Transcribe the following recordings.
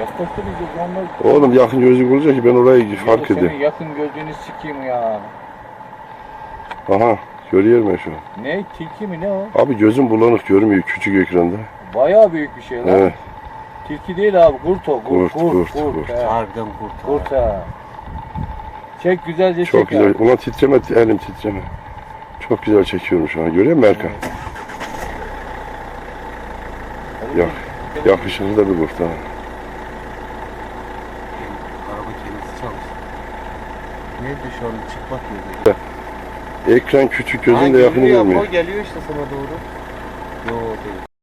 Yaklaştırınca onlar... Oğlum yakın gözlük olacak ki ben orayı fark Senin edeyim. yakın gördüğünü sikeyim ya. Aha görüyorum ben şu an. Ne? Tilki mi ne o? Abi gözüm bulanık görmüyor küçük ekranda. Bayağı büyük bir şey lan. Evet. Tilki değil abi kurt o. Kurt, Kurt, kurt, kurt. kurt, kurt. he. Harbiden kurt. Kurt ha. Çek güzelce Çok çek güzel. abi. Ulan titreme elim titreme. Çok güzel çekiyorum şu an. Görüyor musun Erkan? Yak, yakışıklı da bir kurt ha. Nerede şu an çıkmak yerine? Ekran küçük gözün de yakın geliyor, görmüyor. O geliyor işte sana doğru. Yo değil.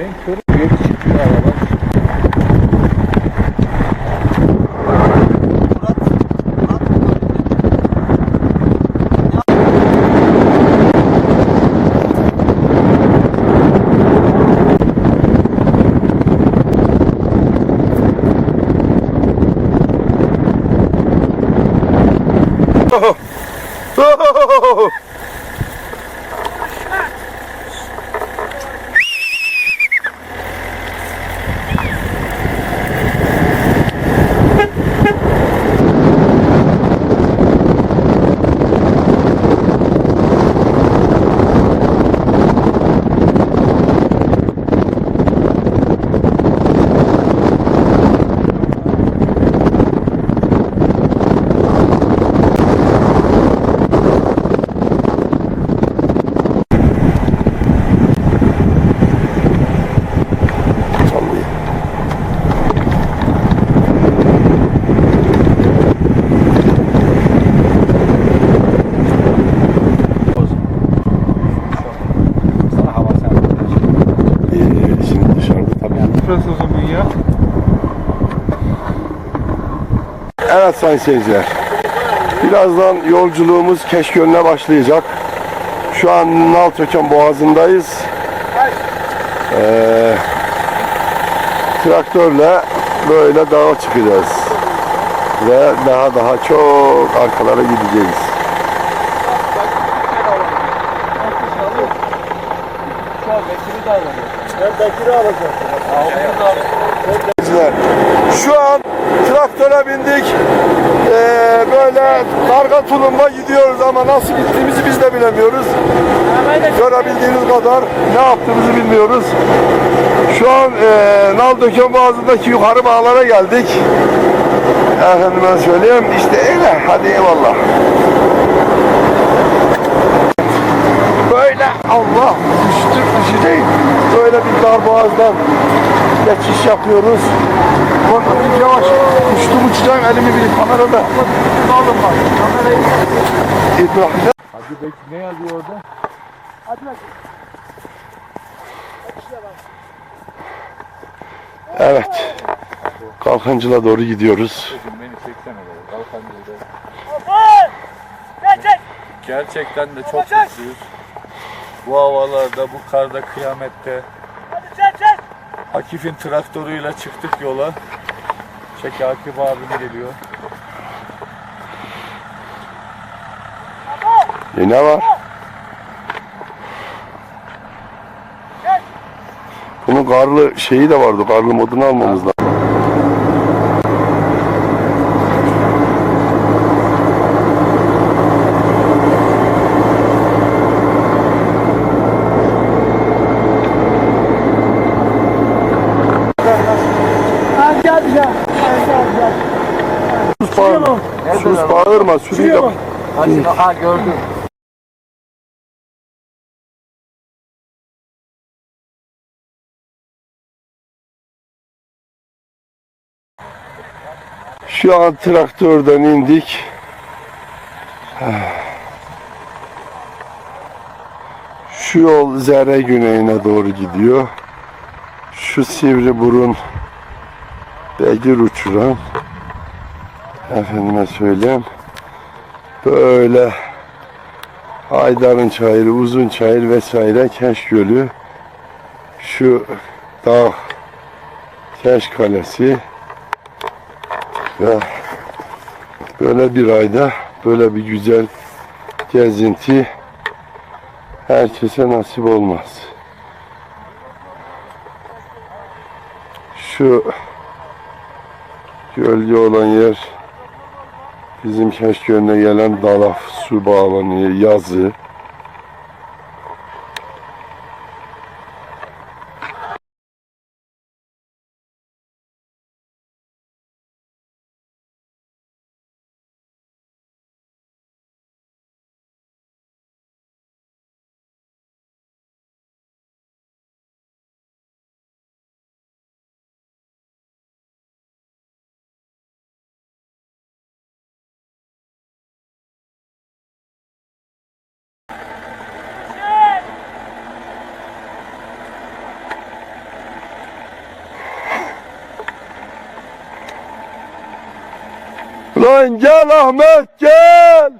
Ben körüm geri çıkıyor araba. Sana hava sen. Ee, şimdi dışarıda tabii. Burası o zaman ya. Evet sayın seyirciler. Birazdan yolculuğumuz Keşgölü'ne başlayacak. Şu an Naltöken Boğazı'ndayız. Ee, traktörle böyle dağa çıkacağız. Ve daha daha çok arkalara gideceğiz. Şu an Bekir'i de böyle karga tulumba gidiyoruz ama nasıl gittiğimizi biz de bilemiyoruz. Görebildiğiniz kadar ne yaptığımızı bilmiyoruz. Şu an e, Naldöken Boğazı'ndaki yukarı bağlara geldik. Efendime söyleyeyim işte öyle hadi eyvallah. Böyle Allah düştük düşecek. Böyle bir dar boğazdan geçiş yapıyoruz. Oğlum yavaş uçtum uçacağım elimi bir kamerada. Alın bak kamerayı. İbrahim. Hacı Bekir ne yazıyor orada? Evet. Kalkancıla doğru gidiyoruz. Beni çeksene böyle. Kalkan burada. Gerçekten de çok mutluyuz. Bu havalarda, bu karda, kıyamette. Akif'in traktörüyle çıktık yola. Çek Akif abim geliyor. E ne var? Bunun karlı şeyi de vardı. Karlı modunu almamız lazım. Kırma sürüyor. Hadi ha gördüm. Şu an traktörden indik. Şu yol Zerre güneyine doğru gidiyor. Şu sivri burun Beygir uçuran efendime söyleyeyim böyle Haydar'ın çayırı, uzun çayır vesaire Keş Gölü şu dağ Keş Kalesi ve böyle bir ayda böyle bir güzel gezinti herkese nasip olmaz. Şu gölge olan yer bizim Keşköy'üne gelen Dalaf su bağlanıyor yazı. Lan gel Ahmet gel.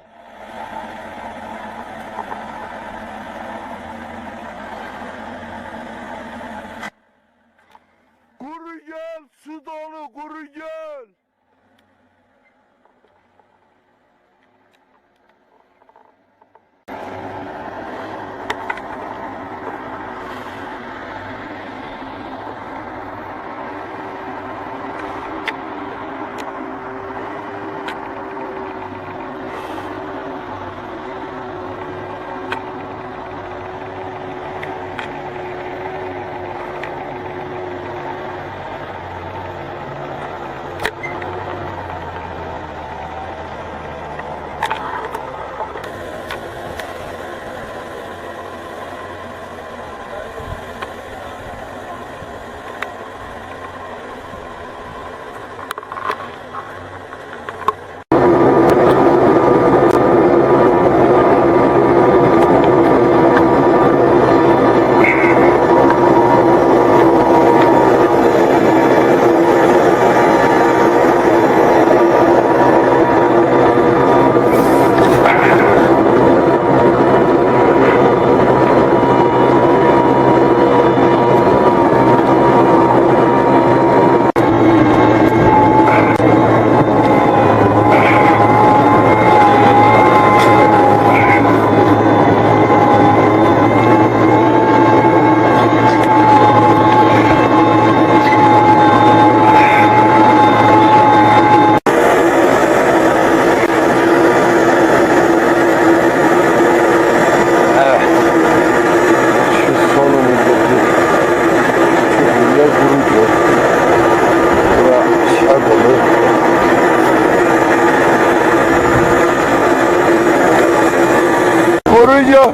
Korucu.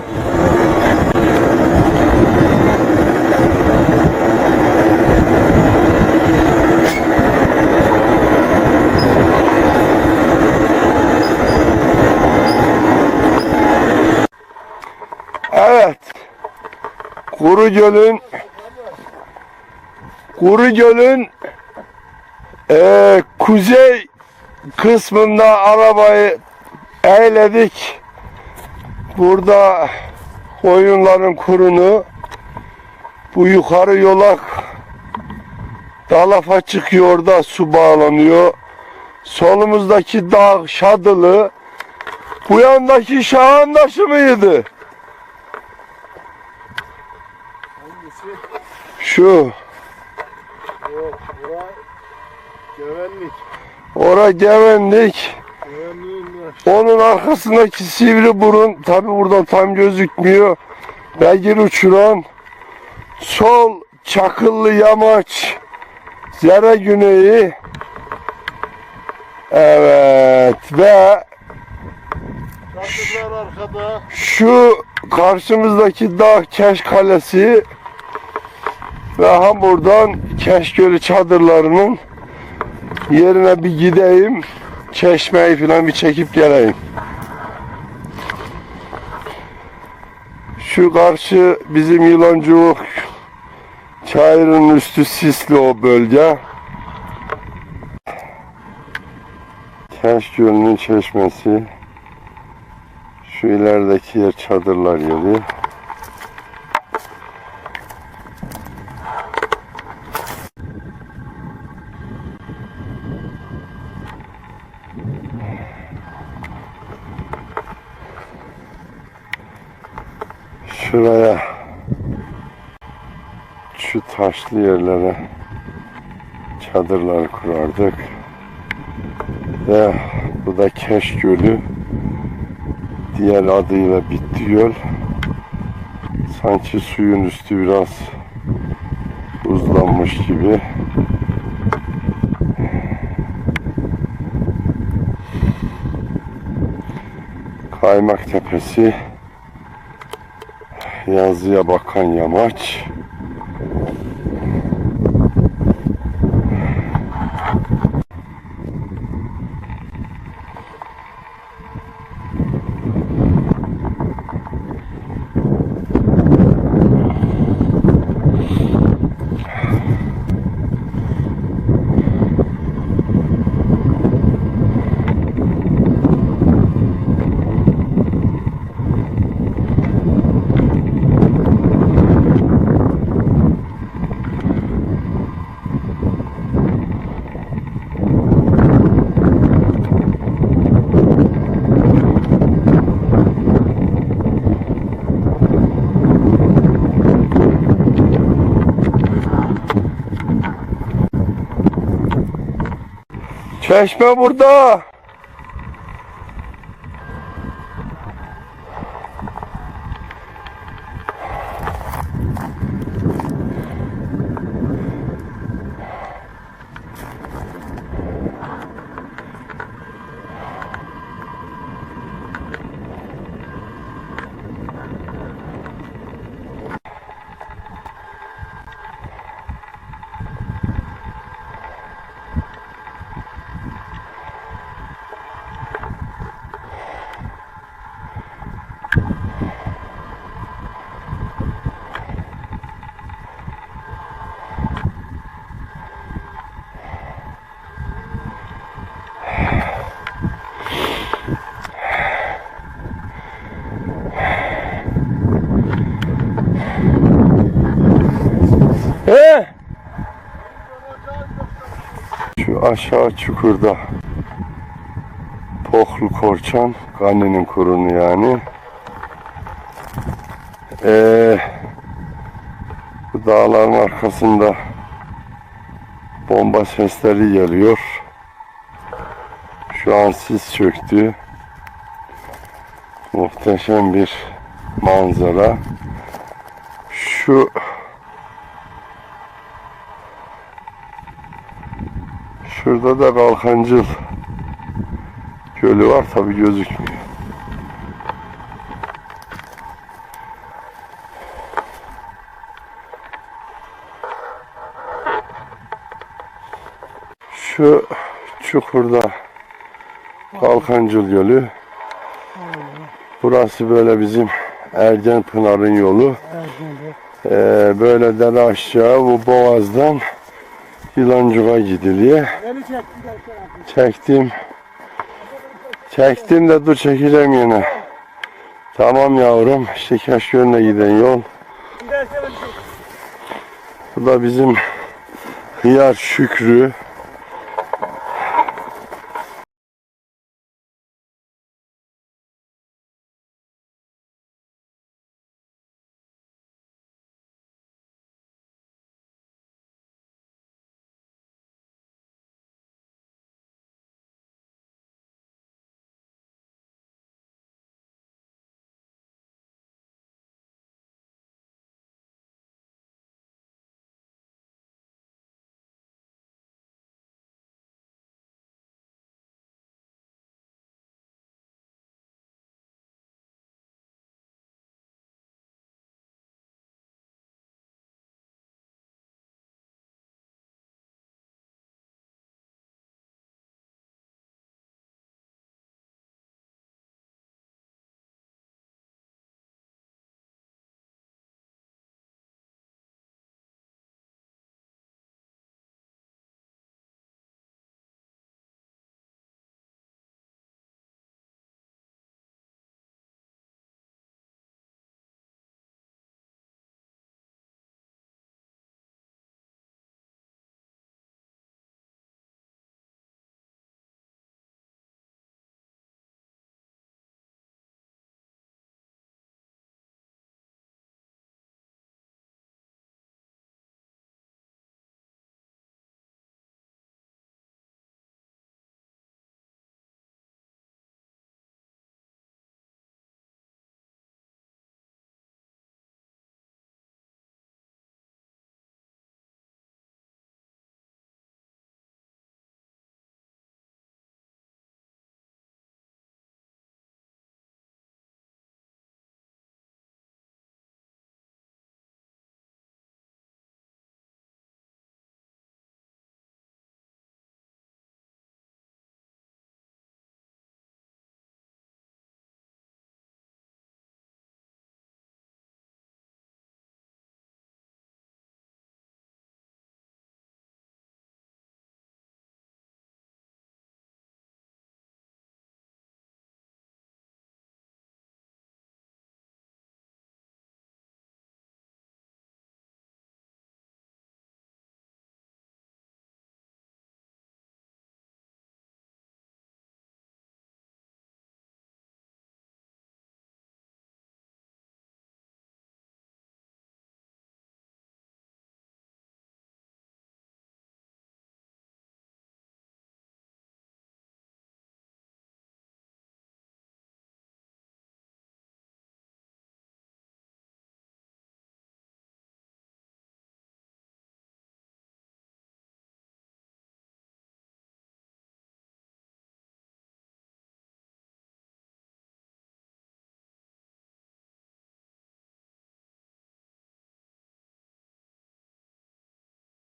Evet. Kuru Göl'ün Kuru Göl'ün eee, kuzey kısmında arabayı eğledik. Burada koyunların kurunu bu yukarı yolak Dalafa çıkıyor da su bağlanıyor. Solumuzdaki dağ Şadılı. Bu yandaki Şahandaşı mıydı? Şu. Güvenlik. Ora Gevenlik. Güvenliğin var. Onun arkasındaki sivri burun. Tabi burada tam gözükmüyor. Beygir uçuran. Sol çakıllı yamaç. Zere güneyi. Evet ve. Şu karşımızdaki dağ Keş Kalesi ve ha buradan Keş Gölü çadırlarının yerine bir gideyim. Çeşmeyi falan bir çekip geleyim. Şu karşı bizim Yılancık çayırın üstü sisli o bölge. Keş Gölü'nün çeşmesi. Şu ilerideki yer çadırlar yeri. Şuraya şu taşlı yerlere çadırlar kurardık. Ve bu da Keş Gölü diğer adıyla Bitti Göl. Sanki suyun üstü biraz buzlanmış gibi. Kaymak Tepesi yazıya bakan yamaç. Çeşme burada. Aşağı çukurda Pohlu Korçan, Gani'nin kurunu yani. Ee, bu dağların arkasında bomba sesleri geliyor. Şu an sis çöktü. Muhteşem bir manzara. Şu Şurada da Kalkancıl Gölü var tabi gözükmüyor. Şu çukurda Kalkancıl Gölü. Burası böyle bizim Ergen Pınar'ın yolu. Ee, böyle dere aşağı bu boğazdan Yılancık'a gidiliyor. Çektim. Çektim de dur çekeceğim yine. Tamam yavrum. İşte Keşköl'üne giden yol. Bu da bizim Hıyar Şükrü.